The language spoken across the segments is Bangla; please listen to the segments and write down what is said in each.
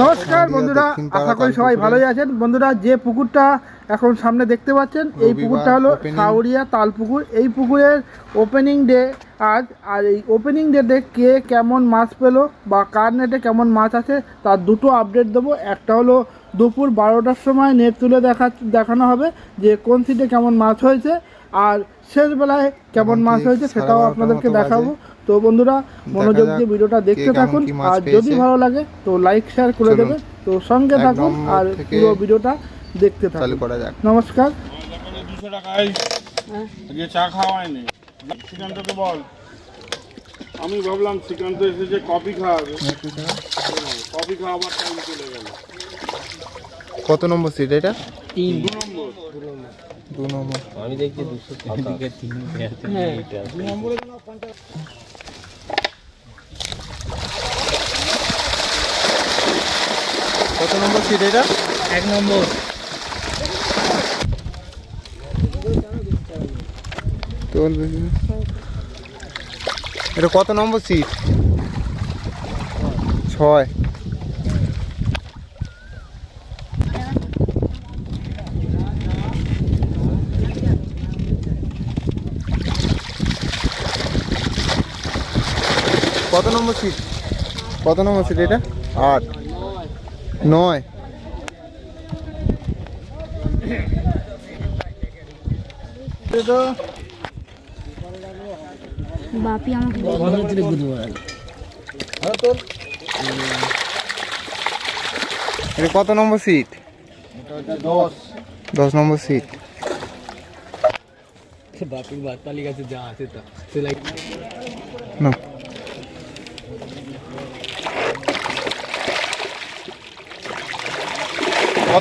নমস্কার বন্ধুরা আশা করি সবাই ভালোই আছেন। বন্ধুরা যে পুকুরটা এখন সামনে দেখতে পাচ্ছেন এই পুকুরটা হলো। সাউরিয়া তালপুকুর। এই পুকুরের ওপেনিং ডে আজ আর এই ওপেনিং ডেতে কে কেমন মাছ পেল বা কার নেটে কেমন মাছ আছে তার দুটো আপডেট দেবো। একটা হলো দুপুর বারোটার সময় নেট তুলে দেখা দেখানো হবে যে কোন সিটে কেমন মাছ হয়েছে। আর শেষ বেলায় কেমন মাছ হয়েছে সেটাও আপনাদেরকে দেখাবো। তো বন্ধুরা মনোযোগ দিয়ে ভিডিওটা দেখতে থাকুন। আর যদি ভালো লাগে তো লাইক শেয়ার করে। দেবেন। তো সঙ্গে থাকুন আর পুরো ভিডিওটা দেখতে থাকুন। করা যাক। নমস্কার। চা খাওয়ায়নি শ্রীকান্তকে বল। আমি ভাবলাম শ্রীকান্ত এসেছে কফি খাওয়াবে। কফি খাওয়াবার টাইম চলে গেল। কত নম্বর সিট এটা? দু নম্বর। দু নম্বর। কত নম্বর সিট এটা? এক নম্বর। এটা কত নম্বর সিট ছয়। কত নম্বর সিট কত নম্বর সিট এটা? আট। নয়। বাপি আমাকে এটা কত নম্বর সিট দশ। নম্বর সিট বাপির বাদ পালি গেছে যা আছে তা। সেলাই না।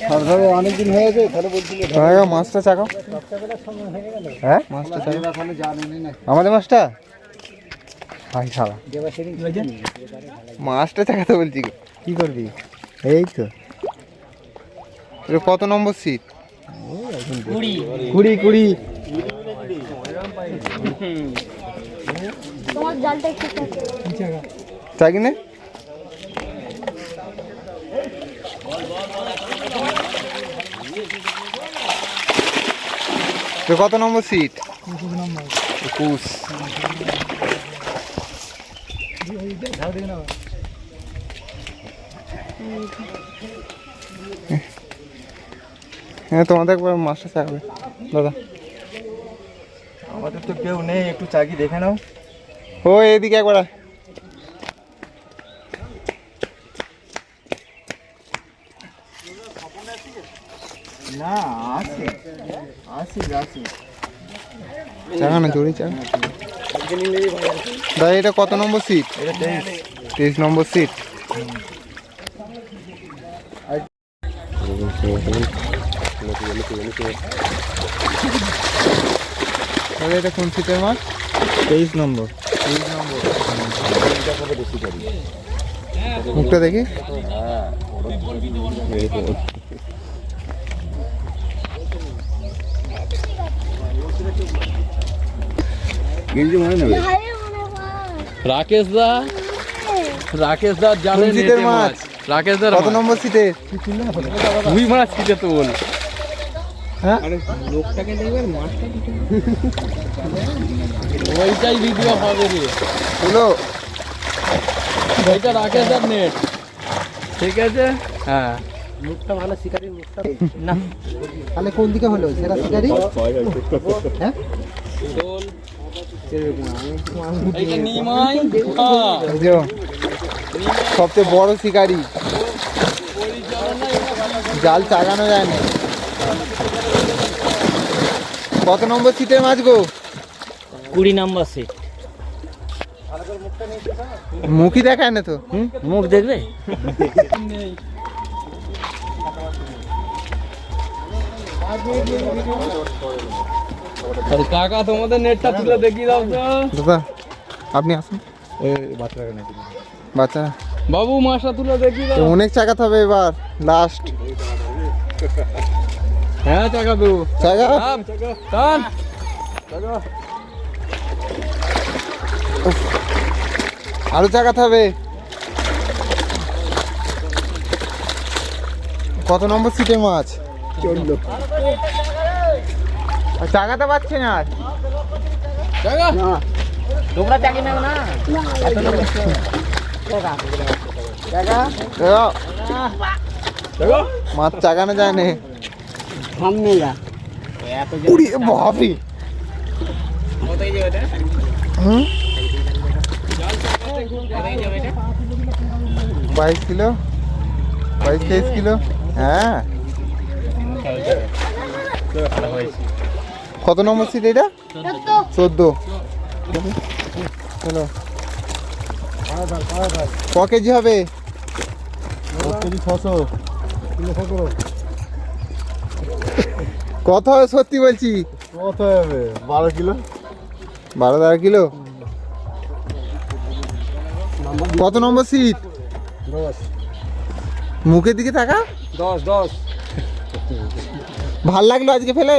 ওরে বাপরে অনেকদিন হয়ে গেছে তাহলে বলছিল তোমাকে মাছটা চাকাও হ্যাঁ? মাছটা চাকাও আমাদের মাছটা? হাই সারা মাছটা চাকাতে বলছি। কি? করবি? এই তো। কত নম্বর সিট কুড়ি। কুড়ি তোমার জালটা একটু চাকি নে। এটা কত নম্বর সিট একুশ। হ্যাঁ তোমাদের একবার মাছটা চাকবে দাদা। আমাদের তো কেউ নেই একটু চাকি দেখে নাও। ও এদিকে একবার। না আছে। আছে আছে। না জড়ি চাকা দাদা এটা কত নম্বর সিট তেইশ নম্বর সিট তাহলে এটা কোন সিটের মাছ তেইশ নম্বর। তেইশ নম্বর। মুখটা দেখি। রাকেশ দা? রাকেশ দা জানে কোন সিটের নেটে মাছ? রাকেশ দার কত নম্বর সিটের দুই মাছ সিটে তো বল। হ্যাঁ? ওইটাই ভিডিও হবে রে। হলো ওইটা রাকেশ দার নেট ঠিক আছে? হ্যাঁ। তাহলে কোন দিকে হলো? সেটা শিকারি? হ্যাঁ? সবচেয়ে বড় শিকারি। জাল চাগানো যায় না। কত নম্বর সিটের মাছ গো? কুড়ি নম্বর সিট মুখই দেখায় না তো। মুখ দেখবে? কাকা তোমাদের নেটটা তুলে দেখিয়ে দাও তো। দাদা আপনি আসুন। বাচ্চারা বাবু মাছটা তুলে দেখিয়ে দাও। অনেক চাকাতে হবে এবার লাস্ট হ্যাঁ চাকা দেবো চাকা? টান। টান আরও চাকাতে হবে কত নম্বর সিটে মাছ? চলল। চাকাতে পাচ্ছে না চাকা মাছ চাকানো যায় না। সামনে যা। উড়ি বাপরে। হুম? বাইশ কিলো। বাইশ তেইশ কিলো। হ্যাঁ। কত নম্বর সিট এটা? চোদ্দ। চলো। ক কেজি হবে? কত হবে সত্যি বলছি? কত হবে বারো কিলো। বারো তেরো কিলো? কত নম্বর সিট মুখের দিকে থাকা দশ দশ। ভালো লাগল আজকে ফেলে?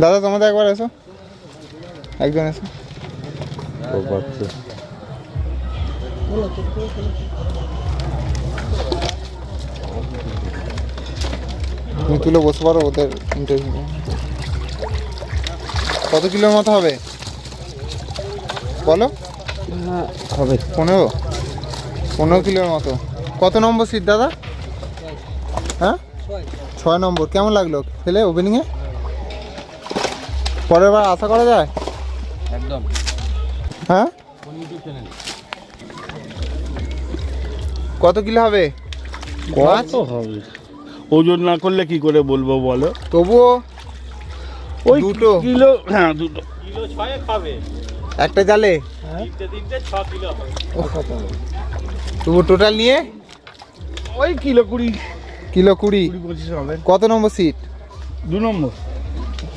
দাদা তোমাদের একবার এসো। একজন এসো। তুমি তুলে বসতে পারো ওদের ইন্টারভিউ কত কিলোর মতো হবে? বলো। হবে। পনেরো? পনেরো কিলোর মতো। কত নম্বর সিট দাদা? হ্যাঁ? ছয় নম্বর। কেমন লাগল? ফেলে ওপেনিংয়ে পরের বার আশা করা যায়? একদম। হ্যাঁ? কত কিলো হবে? মাছ? হবে? ওজন না করলে কি করে বলব বলো? তবুও ওই দুটো। কিলো হ্যাঁ দুটো। একটা জালে? তবু টোটাল নিয়ে? ওই কিলো কুড়ি। কিলো কুড়ি। হবে। কত নম্বর সিট দু নম্বর।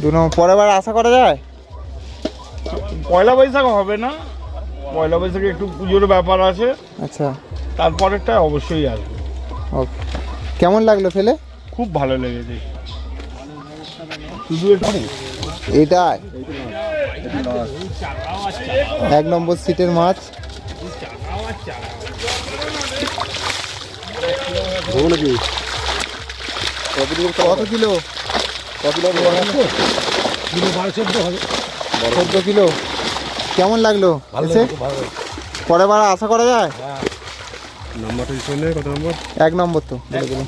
দু নম্বর পরের বার আশা করা যায়? পয়লা বৈশাখ হবে না। পয়লা বৈশাখে একটু পুজোর ব্যাপার আছে। আচ্ছা। তারপরেরটা অবশ্যই আসবে। ওকে। কেমন লাগল ফেলে খুব ভালো লেগেছে। শুধু এটাই। এক নম্বর সিটের মাছ কত কিলো? চোদ্দ কিলো। কেমন লাগল? এসে? পরের বার আশা করা যায়? নাম্বারটা নম্বর। এক নম্বর তো। বলে দিলাম